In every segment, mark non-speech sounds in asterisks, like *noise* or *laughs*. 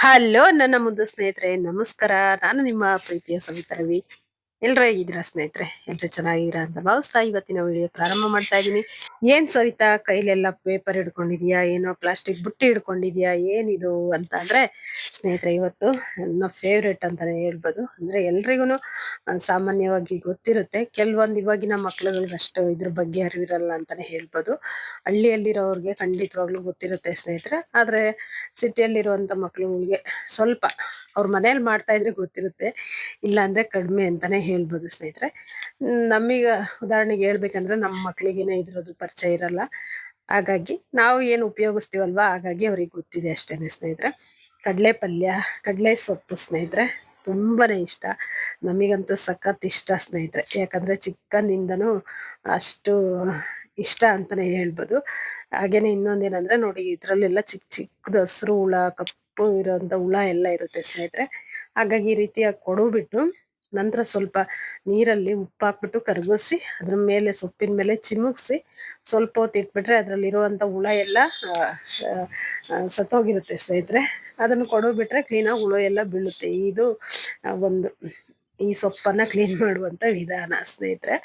Hello ನನ್ನ ಮುದ್ದು ಸ್ನೇಹಿತರೆ ನಮಸ್ಕಾರ. ನಾನು ನಿಮ್ಮ ಪ್ರೀತಿಯ ಸವಿತಾ ರವಿ. ಎಲ್ರ ಇದ್ರ ಸ್ನೇಹಿತರೆ? ಎಲ್ರು ಚೆನ್ನಾಗಿರ ಅಂತ ಭಾವಿಸ್ತಾ ಇವತ್ತಿನ ವಿಡಿಯೋ ಪ್ರಾರಂಭ ಮಾಡ್ತಾ ಇದೀನಿ ಏನ್ ಸವಿತಾ, ಕೈಲೆಲ್ಲ ಪೇಪರ್ ಹಿಡ್ಕೊಂಡಿದ್ಯಾ? ಏನೋ ಪ್ಲಾಸ್ಟಿಕ್ ಬುಟ್ಟಿ ಹಿಡ್ಕೊಂಡಿದ್ಯಾ? ಏನಿದು ಅಂತ ಅಂದ್ರೆ, ಸ್ನೇಹಿತರೆ ಇವತ್ತು ನನ್ನ ಫೇವ್ರೇಟ್ ಅಂತಾನೆ ಹೇಳ್ಬೋದು. ಅಂದ್ರೆ ಎಲ್ರಿಗೂ ಸಾಮಾನ್ಯವಾಗಿ ಗೊತ್ತಿರುತ್ತೆ. ಕೆಲವೊಂದು ಇವಾಗಿನ ಮಕ್ಳುಗಳಿಗೆ ಅಷ್ಟು ಇದ್ರ ಬಗ್ಗೆ ಅರಿವಿರಲ್ಲ ಅಂತಾನೆ ಹೇಳ್ಬೋದು. ಹಳ್ಳಿಯಲ್ಲಿರೋರ್ಗೆ ಖಂಡಿತವಾಗ್ಲೂ ಗೊತ್ತಿರುತ್ತೆ ಸ್ನೇಹಿತರೆ. ಆದ್ರೆ ಸಿಟಿಯಲ್ಲಿರುವಂತ ಮಕ್ಳುಗಳಿಗೆ ಸ್ವಲ್ಪ ಅವ್ರ ಮನೇಲಿ ಮಾಡ್ತಾ ಇದ್ರೆ ಗೊತ್ತಿರುತ್ತೆ. ಇಲ್ಲ ಅಂದ್ರೆ ಕಡಿಮೆ ಅಂತಾನೆ ಹೇಳ್ಬೋದು ಸ್ನೇಹಿತರೆ. ನಮೀಗ ಉದಾಹರಣೆಗೆ ಹೇಳ್ಬೇಕಂದ್ರೆ ನಮ್ಮ ಮಕ್ಳಿಗೇನೆ ಇದ್ರದ್ದು ಪರಿಚಯ ಇರಲ್ಲ. ಹಾಗಾಗಿ ನಾವು ಏನು ಉಪಯೋಗಿಸ್ತೀವಲ್ವಾ? ಹಾಗಾಗಿ ಅವ್ರಿಗೆ ಗೊತ್ತಿದೆ ಅಷ್ಟೇನೆ ಸ್ನೇಹಿತರೆ. ಕಡಲೆ ಪಲ್ಯ, ಕಡಲೆ ಸೊಪ್ಪು ಸ್ನೇಹಿತರೆ. ತುಂಬಾನೇ ಇಷ್ಟ. ನಮಗಂತೂ ಸಖತ್ ಇಷ್ಟ ಸ್ನೇಹಿತರೆ. ಯಾಕಂದ್ರೆ ಚಿಕ್ಕನಿಂದನೂ ಅಷ್ಟು ಇಷ್ಟ ಅಂತಾನೆ ಹೇಳ್ಬೋದು. ಹಾಗೇನೆ ಇನ್ನೊಂದೇನಂದ್ರೆ ನೋಡಿ, ಇದ್ರಲ್ಲೆಲ್ಲ ಚಿಕ್ಕ ಚಿಕ್ಕದು ಹಸಿರು ಹುಳ, ಕಪ್ಪು ಇರೋಂಥ ಹುಳ ಎಲ್ಲ ಇರುತ್ತೆ ಸ್ನೇಹಿತರೆ. ಹಾಗಾಗಿ ಈ ರೀತಿಯಾಗಿ ಕೊಡುಬಿಟ್ಟು ನಂತರ ಸ್ವಲ್ಪ ನೀರಲ್ಲಿ ಉಪ್ಪು ಹಾಕ್ಬಿಟ್ಟು ಕರಗಿಸಿ, ಅದ್ರ ಮೇಲೆ ಸೊಪ್ಪಿನ ಮೇಲೆ ಚಿಮುಕ್ಸಿ ಸ್ವಲ್ಪ ಹೊತ್ತು ಇಟ್ಬಿಟ್ರೆ ಅದರಲ್ಲಿ ಇರುವಂತ ಹುಳ ಎಲ್ಲ ಸತ್ತೋಗಿರುತ್ತೆ ಸ್ನೇಹಿತರೆ. ಅದನ್ನು ಕೊಡು ಬಿಟ್ರೆ ಕ್ಲೀನಾಗಿ ಹುಳ ಎಲ್ಲ ಬೀಳುತ್ತೆ. ಇದು ಒಂದು ಈ ಸೊಪ್ಪನ್ನ ಕ್ಲೀನ್ ಮಾಡುವಂಥ ವಿಧಾನ ಸ್ನೇಹಿತರೆ.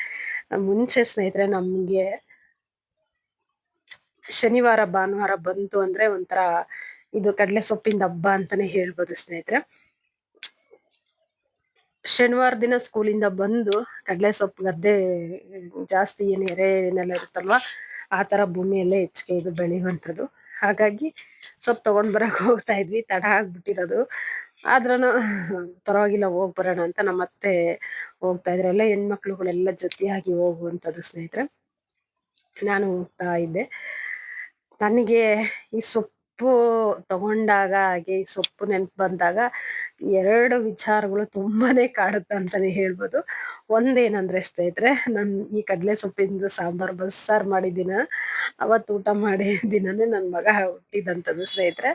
ಮುಂಚೆ ಸ್ನೇಹಿತರೆ ನಮ್ಗೆ ಶನಿವಾರ, ಭಾನುವಾರ ಬಂತು ಅಂದ್ರೆ ಒಂಥರ ಇದು ಕಡಲೆ ಸೊಪ್ಪಿನ ಹಬ್ಬ ಅಂತಾನೆ ಹೇಳ್ಬೋದು ಸ್ನೇಹಿತರೆ. ಶನಿವಾರ ದಿನ ಸ್ಕೂಲಿಂದ ಬಂದು ಕಡಲೆ ಸೊಪ್ಪು ಗದ್ದೆ, ಜಾಸ್ತಿ ಏನು ಎರೆ ಏನೆಲ್ಲ ಇರುತ್ತಲ್ವಾ, ಆ ತರ ಭೂಮಿಯಲ್ಲೇ ಹೆಚ್ಚಿಗೆ ಇದು ಬೆಳೆಯುವಂಥದ್ದು. ಹಾಗಾಗಿ ಸೊಪ್ಪು ತಗೊಂಡ್ ಬರಕ್ ಹೋಗ್ತಾ ಇದ್ವಿ, ತಡ ಆಗ್ಬಿಟ್ಟಿರೋದು. ಆದ್ರೂ ಪರವಾಗಿಲ್ಲ, ಹೋಗ್ ಬರೋಣ ಅಂತ ನಮ್ಮ ಅತ್ತೆ ಹೋಗ್ತಾ ಇದ್ರೆ. ಎಲ್ಲ ಹೆಣ್ಮಕ್ಳುಗಳೆಲ್ಲ ಜೊತೆಯಾಗಿ ಹೋಗುವಂಥದ್ದು ಸ್ನೇಹಿತರೆ. ನಾನು ಹೋಗ್ತಾ ಇದ್ದೆ. ನನಗೆ ಈ ಸೊಪ್ಪು ತಗೊಂಡಾಗ ಹಾಗೆ ಸೊಪ್ಪು ನೆನ್ಪು ಬಂದಾಗ ಎರಡು ವಿಚಾರಗಳು ತುಂಬಾನೇ ಕಾಡುತ್ತೆ ಅಂತಾನೆ ಹೇಳ್ಬೋದು. ಒಂದೇನಂದ್ರೆ ಸ್ನೇಹಿತರೆ, ನನ್ ಈ ಕಡಲೆ ಸೊಪ್ಪಿಂದು ಸಾಂಬಾರ್ ಬಸ್ಸಾರ್ ಮಾಡಿದಿನ. ಅವತ್ತು ಊಟ ಮಾಡಿ *laughs* ದಿನನೇ ನನ್ನ ಮಗ ಹುಟ್ಟಿದಂಥದ್ದು ಸ್ನೇಹಿತರೆ.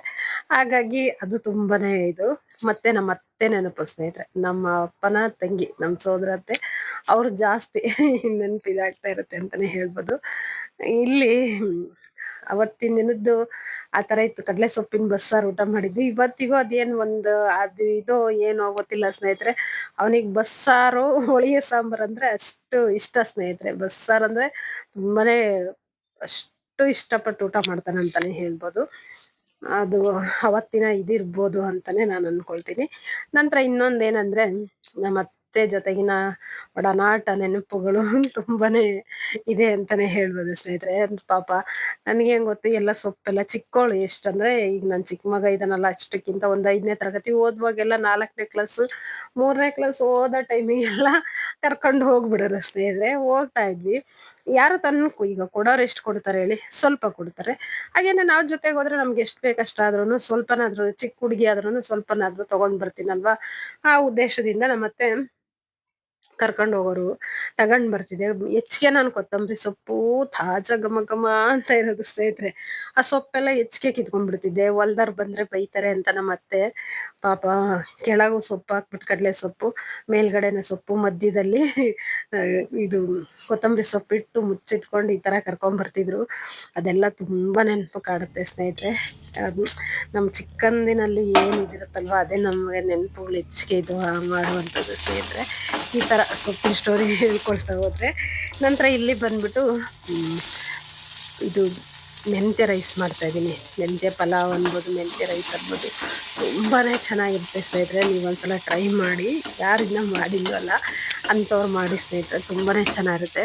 ಹಾಗಾಗಿ ಅದು ತುಂಬಾನೇ ಇದು. ಮತ್ತೆ ನಮ್ಮ ಅತ್ತೆ ನೆನಪು ಸ್ನೇಹಿತರೆ, ನಮ್ಮ ಅಪ್ಪನ ತಂಗಿ, ನಮ್ಮ ಸೋದರತ್ತೆ ಅವ್ರು ಜಾಸ್ತಿ *laughs* ನೆನಪಿದಾಗ್ತಾ ಇರುತ್ತೆ ಅಂತಾನೆ ಹೇಳ್ಬೋದು. ಇಲ್ಲಿ ಅವತ್ತಿನ ದಿನದ್ದು ಆ ತರ ಇತ್ತು. ಕಡಲೆ ಸೊಪ್ಪಿನ ಬಸ್ಸಾರು ಊಟ ಮಾಡಿದ್ವಿ. ಇವತ್ತಿಗೂ ಅದೇನ್ ಒಂದು ಅದು ಇದು ಏನೋ ಗೊತ್ತಿಲ್ಲ ಸ್ನೇಹಿತರೆ. ಅವನಿಗೆ ಬಸ್ಸಾರು, ಹೋಳಿಗೆ ಸಾಂಬಾರ್ ಅಂದ್ರೆ ಅಷ್ಟು ಇಷ್ಟ ಸ್ನೇಹಿತರೆ. ಬಸ್ಸಾರ್ ಅಂದ್ರೆ ತುಂಬಾನೇ ಅಷ್ಟು ಇಷ್ಟಪಟ್ಟು ಊಟ ಮಾಡ್ತಾನೆ ಅಂತಾನೆ ಹೇಳ್ಬೋದು. ಅದು ಅವತ್ತಿನ ಇದಿರ್ಬೋದು ಅಂತಾನೆ ನಾನು ಅನ್ಕೊಳ್ತೀನಿ. ನಂತರ ಇನ್ನೊಂದೇನಂದ್ರೆ ನಮ್ಮ ಅತ್ತೆ ಜೊತೆಗಿನ ಒಡನಾಟ ನೆನಪುಗಳು *laughs* ತುಂಬಾನೇ ಇದೆ ಅಂತಾನೆ ಹೇಳ್ಬೋದು ಸ್ನೇಹಿತರೆ. ಪಾಪ ನನಗೆ ಹೆಂಗ್ ಗೊತ್ತು, ಎಲ್ಲ ಸೊಪ್ಪೆಲ್ಲ ಚಿಕ್ಕೋಳು ಎಷ್ಟಂದ್ರೆ ಈಗ ನನ್ ಚಿಕ್ಕ ಮಗ ಇದನ್ನಲ್ಲ ಅಷ್ಟಕ್ಕಿಂತ ಒಂದ್ ಐದನೇ ತರಗತಿ ಓದುವಾಗೆಲ್ಲ ನಾಲ್ಕನೇ ಕ್ಲಾಸ್ ಮೂರನೇ ಕ್ಲಾಸ್ ಓದೋ ಟೈಮಿಗೆಲ್ಲ ಕರ್ಕೊಂಡು ಹೋಗ್ಬಿಡೋರು ಸ್ನೇಹಿತರೆ. ಹೋಗ್ತಾ ಇದ್ವಿ. ಯಾರು ತನ್ನ ಈಗ ಕೊಡೋರು ಎಷ್ಟು ಕೊಡ್ತಾರೆ ಹೇಳಿ? ಸ್ವಲ್ಪ ಕೊಡ್ತಾರೆ. ಹಾಗೇನೆ ನಾವ್ ಜೊತೆಗೆ ಹೋದ್ರೆ ನಮ್ಗೆ ಎಷ್ಟು ಬೇಕಷ್ಟಾದ್ರೂ ಸ್ವಲ್ಪನಾದ್ರೂ ಚಿಕ್ಕ ಹುಡುಗಿ ಆದ್ರೂ ಸ್ವಲ್ಪನಾದ್ರೂ ತಗೊಂಡ್ ಬರ್ತೀನಲ್ವಾ? ಆ ಉದ್ದೇಶದಿಂದ ನಮ್ಮತ್ತೆ ಕರ್ಕೊಂಡು ಹೋಗೋರು, ತಗೊಂಡ್ ಬರ್ತಿದ್ದೆ. ಹೆಚ್ಚಿಗೆ ನಾನು ಕೊತ್ತಂಬರಿ ಸೊಪ್ಪು, ತಾಜಾ ಘಮ ಘಮ ಅಂತ ಇರೋದು ಸ್ನೇಹಿತರೆ. ಆ ಸೊಪ್ಪೆಲ್ಲ ಹೆಚ್ಚಿಗೆ ಕಿತ್ಕೊಂಡ್ಬಿಡ್ತಿದ್ದೆ. ಹೊಲ್ದಾರ್ ಬಂದ್ರೆ ಬೈತಾರೆ ಅಂತ ನಮ್ಮ ಅತ್ತೆ. ಪಾಪ ಕೆಳಗು ಸೊಪ್ಪು ಹಾಕ್ಬಿಟ್ಟು ಕಡಲೆ ಸೊಪ್ಪು, ಮೇಲ್ಗಡೆನ ಸೊಪ್ಪು, ಮಧ್ಯದಲ್ಲಿ ಇದು ಕೊತ್ತಂಬರಿ ಸೊಪ್ಪು ಇಟ್ಟು ಮುಚ್ಚಿಟ್ಕೊಂಡು ಈ ತರ ಕರ್ಕೊಂಡ್ ಬರ್ತಿದ್ರು ಅದೆಲ್ಲ ತುಂಬಾ ನೆನಪು ಕಾಡುತ್ತೆ ಸ್ನೇಹಿತರೆ. ಅದು ನಮ್ಮ ಚಿಕ್ಕಂದಿನಲ್ಲಿ ಏನಿದಿರುತ್ತಲ್ವ ಅದೇ ನಮಗೆ ನೆನಪುಗಳು ಹೆಚ್ಚಿಗೆ ಇದು ಮಾಡುವಂಥದ್ದು ಸ್ನೇಹಿತರೆ. ಈ ಥರ ಸೊಪ್ಪಿನ ಸ್ಟೋರಿ ಹೇಳ್ಕೊಳ್ತಾ ಹೋದರೆ, ನಂತರ ಇಲ್ಲಿ ಬಂದುಬಿಟ್ಟು ಇದು ಮೆಂತ್ಯ ರೈಸ್ ಮಾಡ್ತಾಯಿದ್ದೀನಿ ಮೆಂತ್ಯ ಪಲಾವ್ ಅನ್ಬೋದು, ಮೆಂತ್ಯ ರೈಸ್ ಅನ್ಬೋದು. ತುಂಬಾ ಚೆನ್ನಾಗಿರುತ್ತೆ ಸ್ನೇಹಿತರೆ, ನೀವು ಒಂದ್ಸಲ ಟ್ರೈ ಮಾಡಿ. ಯಾರಿಂದ ಮಾಡಿಲ್ವಲ್ಲ ಅಂಥವ್ರು ಮಾಡಿ ಸ್ನೇಹಿತರೆ ತುಂಬಾ ಚೆನ್ನಾಗಿರುತ್ತೆ.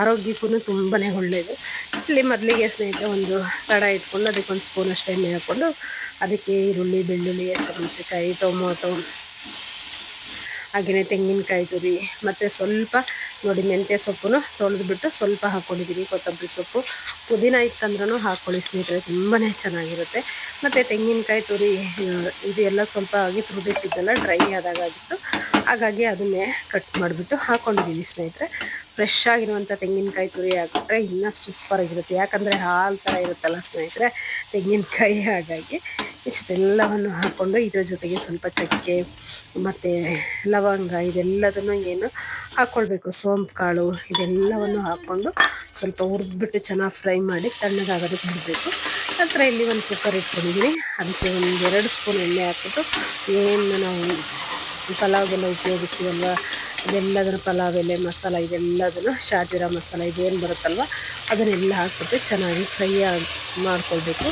ಆರೋಗ್ಯಕ್ಕೂ ತುಂಬಾ ಒಳ್ಳೆಯದು ಇಲ್ಲಿ ಮೊದಲಿಗೆ ಸ್ನೇಹಿತರೆ, ಒಂದು ತಡ ಇಟ್ಕೊಂಡು, ಅದಕ್ಕೊಂದು ಸ್ಪೂನ್ ಅಷ್ಟು ಎಣ್ಣೆ ಹಾಕ್ಕೊಂಡು, ಅದಕ್ಕೆ ಈರುಳ್ಳಿ, ಬೆಳ್ಳುಳ್ಳಿ ಹಸಿಮೆಣಸಿಕಾಯಿ ಟೊಮೊಟೊ ಹಾಗೆಯೇ ತೆಂಗಿನಕಾಯಿ ತುರಿ, ಮತ್ತು ಸ್ವಲ್ಪ ನೋಡಿ ಮೆಂತ್ಯ ಸೊಪ್ಪು ತೊಳೆದ್ಬಿಟ್ಟು ಸ್ವಲ್ಪ ಹಾಕ್ಕೊಂಡಿದ್ದೀನಿ ಕೊತ್ತಂಬರಿ ಸೊಪ್ಪು. ಪುದೀನ ಇತ್ತಂದ್ರೂ ಹಾಕ್ಕೊಳ್ಳಿ ಸ್ನೇಹಿತರೆ ತುಂಬಾ ಚೆನ್ನಾಗಿರುತ್ತೆ. ಮತ್ತು ತೆಂಗಿನಕಾಯಿ ತುರಿ ಇದೆಲ್ಲ ಸ್ವಲ್ಪ ಆಗಿ ತುರಿದಿಟ್ಟಿದ್ದೆಲ್ಲ ಡ್ರೈ ಆದಾಗಿತ್ತು ಹಾಗಾಗಿ ಅದನ್ನೇ ಕಟ್ ಮಾಡಿಬಿಟ್ಟು ಹಾಕ್ಕೊಂಡಿದ್ದೀನಿ ಸ್ನೇಹಿತರೆ. ಫ್ರೆಶ್ ಆಗಿರುವಂಥ ತೆಂಗಿನಕಾಯಿ ತುರಿ ಇನ್ನ ಇನ್ನೂ ಸೂಪರಾಗಿರುತ್ತೆ ಯಾಕಂದರೆ ಹಾಲು ಥರ ಇರುತ್ತಲ್ಲ ಸ್ನೇಹಿತರೆ, ತೆಂಗಿನಕಾಯಿ ಹಾಗಾಗಿ ಇಷ್ಟೆಲ್ಲವನ್ನು ಹಾಕ್ಕೊಂಡು ಇದ್ರ ಜೊತೆಗೆ ಸ್ವಲ್ಪ ಚಕ್ಕೆ ಮತ್ತು ಲವಂಗ ಇದೆಲ್ಲದನ್ನು ಏನು ಹಾಕ್ಕೊಳ್ಬೇಕು ಸೋಂಪು, ಕಾಳು ಇದೆಲ್ಲವನ್ನು ಹಾಕ್ಕೊಂಡು ಸ್ವಲ್ಪ ಹುರಿದ್ಬಿಟ್ಟು ಚೆನ್ನಾಗಿ ಫ್ರೈ ಮಾಡಿ ತಣ್ಣಗಾಗೋದಕ್ಕೆ ಬಿಡಬೇಕು. ನಂತರ ಇಲ್ಲಿ ಒಂದು ಕುಕ್ಕರ್ ಇಟ್ಕೊಂಡಿದ್ದೀನಿ. ಅದಕ್ಕೆ ಒಂದು ಎರಡು ಸ್ಪೂನ್ ಎಣ್ಣೆ ಹಾಕ್ಬಿಟ್ಟು ಏನು ನಾವು ಪಲಾವ್ಗೆಲ್ಲ ಉಪಯೋಗಿಸ್ತೀವಲ್ವ ಇದೆಲ್ಲದನ್ನು ಪಲಾವ್ ಎಲೆ ಮಸಾಲ, ಇದೆಲ್ಲದನ್ನು ಶಾಜೀರಾ ಮಸಾಲ, ಇದೇನು ಬರುತ್ತಲ್ವ? ಅದನ್ನೆಲ್ಲ ಹಾಕ್ಬಿಟ್ಟು ಚೆನ್ನಾಗಿ ಫ್ರೈ ಮಾಡ್ಕೊಳ್ಬೇಕು.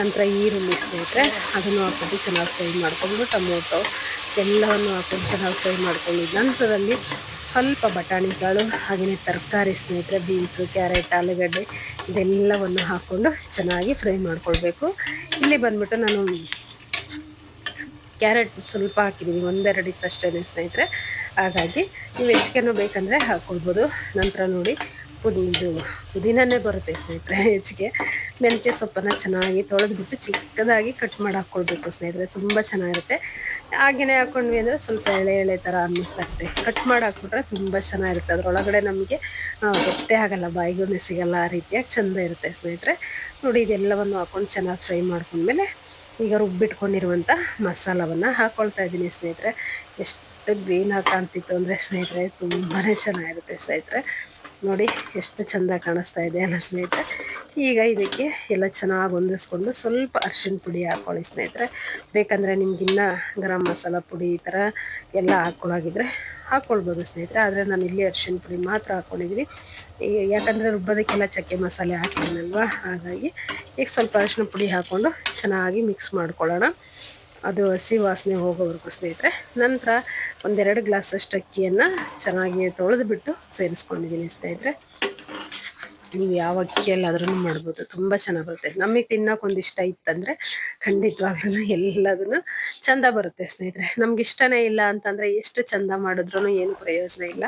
ನಂತರ ಈರುಳ್ಳಿ ಸ್ನೇಹಿತರೆ, ಅದನ್ನು ಹಾಕ್ಬಿಟ್ಟು ಚೆನ್ನಾಗಿ ಫ್ರೈ ಮಾಡ್ಕೊಂಡು ಟೊಮೊಟೊ ಎಲ್ಲವನ್ನು ಹಾಕ್ಕೊಂಡು ಚೆನ್ನಾಗಿ ಫ್ರೈ ಮಾಡ್ಕೊಂಡು ನಂತರದಲ್ಲಿ ಸ್ವಲ್ಪ ಬಟಾಣಿಗಳು ಹಾಗೆಯೇ ತರಕಾರಿ ಸ್ನೇಹಿತರೆ, ಬೀನ್ಸು, ಕ್ಯಾರೆಟ್, ಆಲೂಗಡ್ಡೆ, ಇದೆಲ್ಲವನ್ನು ಹಾಕ್ಕೊಂಡು ಚೆನ್ನಾಗಿ ಫ್ರೈ ಮಾಡ್ಕೊಳ್ಬೇಕು. ಇಲ್ಲಿ ಬಂದ್ಬಿಟ್ಟು ನಾನು ಕ್ಯಾರೆಟ್ ಸ್ವಲ್ಪ ಹಾಕಿದ್ದೀನಿ ಒಂದೆರಡು ಇತ್ತು ಅಷ್ಟೇ ಸ್ನೇಹಿತರೆ. ಹಾಗಾಗಿ ನೀವು ಹೆಚ್ಚಿಗೆನೂ ಬೇಕಂದರೆ ಹಾಕ್ಕೊಳ್ಬೋದು ನಂತರ ನೋಡಿ ಪುದಿದು ಪುದೀನನೇ ಬರುತ್ತೆ ಸ್ನೇಹಿತರೆ ಹೆಚ್ಚಿಗೆ. ಮೆಂತ್ಯ ಸೊಪ್ಪನ್ನು ಚೆನ್ನಾಗಿ ತೊಳೆದ್ಬಿಟ್ಟು ಚಿಕ್ಕದಾಗಿ ಕಟ್ ಮಾಡಿ ಹಾಕ್ಕೊಳ್ಬೇಕು ಸ್ನೇಹಿತರೆ, ತುಂಬ ಚೆನ್ನಾಗಿರುತ್ತೆ. ಹಾಗೆಯೇ ಹಾಕ್ಕೊಂಡ್ವಿ ಅಂದರೆ ಸ್ವಲ್ಪ ಎಳೆ ಎಳೆ ಥರ ಅನ್ನಿಸ್ತಾ ಇರುತ್ತೆ ಕಟ್ ಮಾಡಿ ಹಾಕ್ಬಿಟ್ರೆ ತುಂಬ ಚೆನ್ನಾಗಿರುತ್ತೆ. ಅದರೊಳಗಡೆ ನಮಗೆ ಗೊತ್ತೇ ಆಗಲ್ಲ, ಬಾಯಿಗೂ ಸಿಗಲ್ಲ ಆ ರೀತಿಯಾಗಿ ಚೆಂದ ಇರುತ್ತೆ ಸ್ನೇಹಿತರೆ. ನೋಡಿ, ಇದೆಲ್ಲವನ್ನು ಹಾಕ್ಕೊಂಡು ಚೆನ್ನಾಗಿ ಫ್ರೈ ಮಾಡ್ಕೊಂಡ್ಮೇಲೆ ಈಗ ರುಬ್ಬಿಟ್ಕೊಂಡಿರುವಂಥ ಮಸಾಲವನ್ನು ಹಾಕ್ಕೊಳ್ತಾ ಇದ್ದೀನಿ ಸ್ನೇಹಿತರೆ. ಎಷ್ಟು ಗ್ರೀನಾಗಿ ಕಾಣ್ತಿತ್ತು ಅಂದರೆ ಸ್ನೇಹಿತರೆ ತುಂಬಾ ಚೆನ್ನಾಗಿರುತ್ತೆ ಸ್ನೇಹಿತರೆ. ನೋಡಿ, ಎಷ್ಟು ಚೆಂದ ಕಾಣಿಸ್ತಾ ಇದೆ ಅಲ್ಲ ಸ್ನೇಹಿತರೆ. ಈಗ ಇದಕ್ಕೆ ಎಲ್ಲ ಚೆನ್ನಾಗಿ ಹೊಂದಿಸ್ಕೊಂಡು ಸ್ವಲ್ಪ ಅರ್ಶಿಣ ಪುಡಿ ಹಾಕ್ಕೊಳ್ಳಿ ಸ್ನೇಹಿತರೆ. ಬೇಕಂದರೆ ನಿಮ್ಗಿನ್ನ ಗರಂ ಮಸಾಲ ಪುಡಿ ಈ ಥರ ಎಲ್ಲ ಹಾಕ್ಕೊಳ್ಳೋಗಿದ್ರೆ ಹಾಕ್ಕೊಳ್ಬೋದು ಸ್ನೇಹಿತರೆ. ಆದರೆ ನಾನು ಇಲ್ಲಿ ಅರ್ಶಿನ ಪುಡಿ ಮಾತ್ರ ಹಾಕ್ಕೊಂಡಿದ್ದೀನಿ ಯಾಕಂದರೆ ರುಬ್ಬೋದಕ್ಕೆಲ್ಲ ಚಕ್ಕೆ ಮಸಾಲೆ ಹಾಕಿದ್ದೀನಲ್ವ ಹಾಗಾಗಿ ಈಗ ಸ್ವಲ್ಪ ಅರಿಶಿನ ಪುಡಿ ಹಾಕ್ಕೊಂಡು ಚೆನ್ನಾಗಿ ಮಿಕ್ಸ್ ಮಾಡ್ಕೊಳ್ಳೋಣ. ಅದು ಹಸಿ ವಾಸನೆ ಹೋಗೋವರೆಗೂ ಸ್ನೇಹಿತರೆ. ನಂತರ ಒಂದೆರಡು ಗ್ಲಾಸಷ್ಟು ಅಕ್ಕಿಯನ್ನು ಚೆನ್ನಾಗಿ ತೊಳೆದುಬಿಟ್ಟು ಸೇರಿಸ್ಕೊಂಡಿದ್ದೀನಿ ಸ್ನೇಹಿತರೆ. ನೀವು ಯಾವ ಅಕ್ಕಿಯಲ್ಲಾದ್ರೂ ಮಾಡ್ಬೋದು. ತುಂಬ ಚೆನ್ನಾಗಿ ಬರುತ್ತೆ. ನಮಗೆ ತಿನ್ನೋಕೆ ಒಂದಿಷ್ಟ ಇತ್ತಂದರೆ ಖಂಡಿತವಾಗ್ಲೂ ಎಲ್ಲದನ್ನು ಚಂದ ಬರುತ್ತೆ ಸ್ನೇಹಿತರೆ. ನಮ್ಗೆ ಇಷ್ಟನೇ ಇಲ್ಲ ಅಂತಂದರೆ ಎಷ್ಟು ಚಂದ ಮಾಡಿದ್ರೂ ಏನು ಪ್ರಯೋಜನ ಇಲ್ಲ.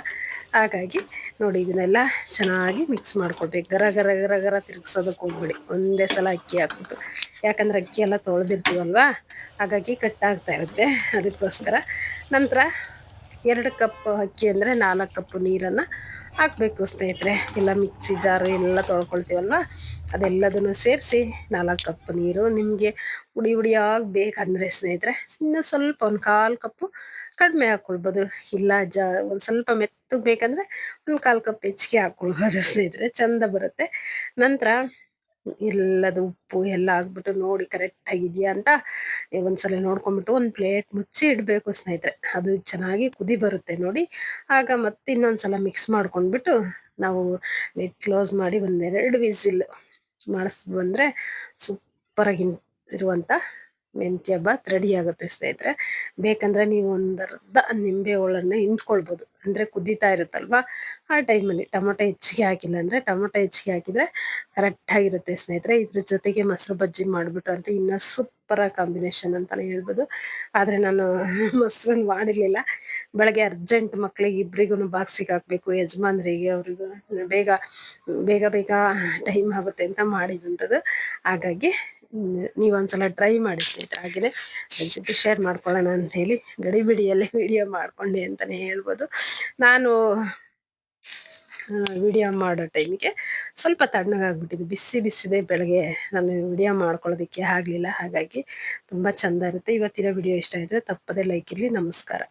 ಹಾಗಾಗಿ ನೋಡಿ ಇದನ್ನೆಲ್ಲ ಚೆನ್ನಾಗಿ ಮಿಕ್ಸ್ ಮಾಡ್ಕೊಳ್ಬೇಕು ಗರ ಗರ ಗರ ಗರ ತಿರುಗಿಸೋದಕ್ಕೆ ಹೋಗ್ಬಿಡಿ. ಒಂದೇ ಸಲ ಅಕ್ಕಿ ಹಾಕ್ಬಿಟ್ಟು. ಯಾಕಂದ್ರೆ ಅಕ್ಕಿ ಎಲ್ಲ ತೊಳೆದಿರ್ತೀವಲ್ವಾ? ಹಾಗಾಗಿ ಕಟ್ಟಾಗ್ತಾ ಇರುತ್ತೆ. ಅದಕ್ಕೋಸ್ಕರ ನಂತರ ಎರಡು ಕಪ್ ಅಕ್ಕಿ ಅಂದರೆ ನಾಲ್ಕು ಕಪ್ ನೀರನ್ನು ಹಾಕಬೇಕು ಸ್ನೇಹಿತರೆ. ಎಲ್ಲ ಮಿಕ್ಸಿ ಜಾರು ಎಲ್ಲ ತೊಳ್ಕೊಳ್ತೀವಲ್ಲ ಅದೆಲ್ಲದನ್ನು ಸೇರಿಸಿ ನಾಲ್ಕು ಕಪ್ ನೀರು. ನಿಮಗೆ ಹುಡಿ ಹುಡಿಯಾಗಿ ಬೇಕಂದರೆ ಸ್ನೇಹಿತರೆ, ಇನ್ನು ಸ್ವಲ್ಪ ಒಂದು ಕಾಲು ಕಪ್ಪು ಕಡಿಮೆ ಹಾಕ್ಕೊಳ್ಬೋದು. ಇಲ್ಲ ಜ, ಒಂದು ಸ್ವಲ್ಪ ಮೆತ್ತಗೆ ಬೇಕಂದರೆ ಒಂದು ಕಾಲು ಕಪ್ ಹೆಚ್ಚಿಗೆ ಹಾಕ್ಕೊಳ್ಬೋದು ಸ್ನೇಹಿತರೆ. ಚಂದ ಬರುತ್ತೆ. ನಂತರ ಎಲ್ಲದು ಉಪ್ಪು ಎಲ್ಲ ಹಾಕ್ಬಿಟ್ಟು ನೋಡಿ ಕರೆಕ್ಟ್ ಆಗಿದೆಯಾ ಅಂತ ಒಂದ್ಸಲ ನೋಡ್ಕೊಂಡ್ಬಿಟ್ಟು ಒಂದು ಪ್ಲೇಟ್ ಮುಚ್ಚಿ ಇಡಬೇಕು ಸ್ನೇಹಿತರೆ. ಅದು ಚೆನ್ನಾಗಿ ಕುದಿ ಬರುತ್ತೆ ನೋಡಿ. ಆಗ ಮತ್ತೆ ಇನ್ನೊಂದ್ಸಲ ಮಿಕ್ಸ್ ಮಾಡ್ಕೊಂಡ್ಬಿಟ್ಟು ನಾವು ಲಿಡ್ ಕ್ಲೋಸ್ ಮಾಡಿ ಒಂದೆರಡು ವಿಸಿಲ್ ಮಾಡಿಸ್ ಬಂದರೆ ಸೂಪರಾಗಿ ಇರುವಂಥ ಮೆಂತ್ಯ ಬಾತ್ ರೆಡಿ ಆಗುತ್ತೆ ಸ್ನೇಹಿತರೆ. ಬೇಕಂದ್ರೆ ನೀವು ಒಂದರ್ಧ ನಿಂಬೆ ಹೋಳನ್ನ ಹಿಂಡ್ಕೊಳ್ಬೋದು. ಅಂದರೆ ಕುದೀತಾ ಇರುತ್ತಲ್ವಾ? ಆ ಟೈಮಲ್ಲಿ ಟೊಮೊಟೊ ಹೆಚ್ಚಿಗೆ ಹಾಕಿಲ್ಲ ಅಂದರೆ ಟೊಮೊಟೊ ಹೆಚ್ಚಿಗೆ ಹಾಕಿದರೆ ಕರೆಕ್ಟಾಗಿರುತ್ತೆ ಸ್ನೇಹಿತರೆ. ಇದ್ರ ಜೊತೆಗೆ ಮೊಸರು ಬಜ್ಜಿ ಮಾಡಿಬಿಟ್ಟು ಅಂತ ಇನ್ನೂ ಸೂಪರ್ ಕಾಂಬಿನೇಷನ್ ಅಂತಲೇ ಹೇಳ್ಬೋದು. ಆದರೆ ನಾನು ಮೊಸರನ್ನು ಮಾಡಿರಲಿಲ್ಲ. ಬೆಳಗ್ಗೆ ಅರ್ಜೆಂಟ್ ಮಕ್ಕಳಿಗೆ ಇಬ್ಬರಿಗೂ ಬಾಕ್ಸಿಗೆ ಹಾಕಬೇಕು. ಯಜಮಾನ್ರಿಗೆ ಅವ್ರಿಗೂ ಬೇಗ ಬೇಗ ಬೇಗ ಟೈಮ್ ಆಗುತ್ತೆ ಅಂತ ಮಾಡಿದಂಥದ್ದು ಹಾಗಾಗಿ ನೀವು ಒಂದ್ಸಲ ಟ್ರೈ ಮಾಡಿ ಸ್ನೇಹಿತರೆ ಹಾಗೆಯೇ ಜೊತೆ ಶೇರ್ ಮಾಡ್ಕೊಳ್ಳೋಣ ಅಂತ ಹೇಳಿ ಗಡಿಬಿಡಿಯಲ್ಲೇ ವಿಡಿಯೋ ಮಾಡ್ಕೊಂಡೆ ಅಂತಲೇ ಹೇಳ್ಬೋದು. ನಾನು ವಿಡಿಯೋ ಮಾಡೋ ಟೈಮಿಗೆ ಸ್ವಲ್ಪ ತಣ್ಣಗಾಗ್ಬಿಟ್ಟಿದ್ದು. ಬಿಸಿ ಬಿಸಿದೆ ಬೆಳಗ್ಗೆ. ನಾನು ವಿಡಿಯೋ ಮಾಡ್ಕೊಳ್ಳೋದಕ್ಕೆ ಆಗಲಿಲ್ಲ. ಹಾಗಾಗಿ ತುಂಬ ಚೆಂದ ಇರುತ್ತೆ. ಇವತ್ತಿನ ವಿಡಿಯೋ ಇಷ್ಟ ಆದರೆ ತಪ್ಪದೇ ಲೈಕ್ ಇರಲಿ. ನಮಸ್ಕಾರ.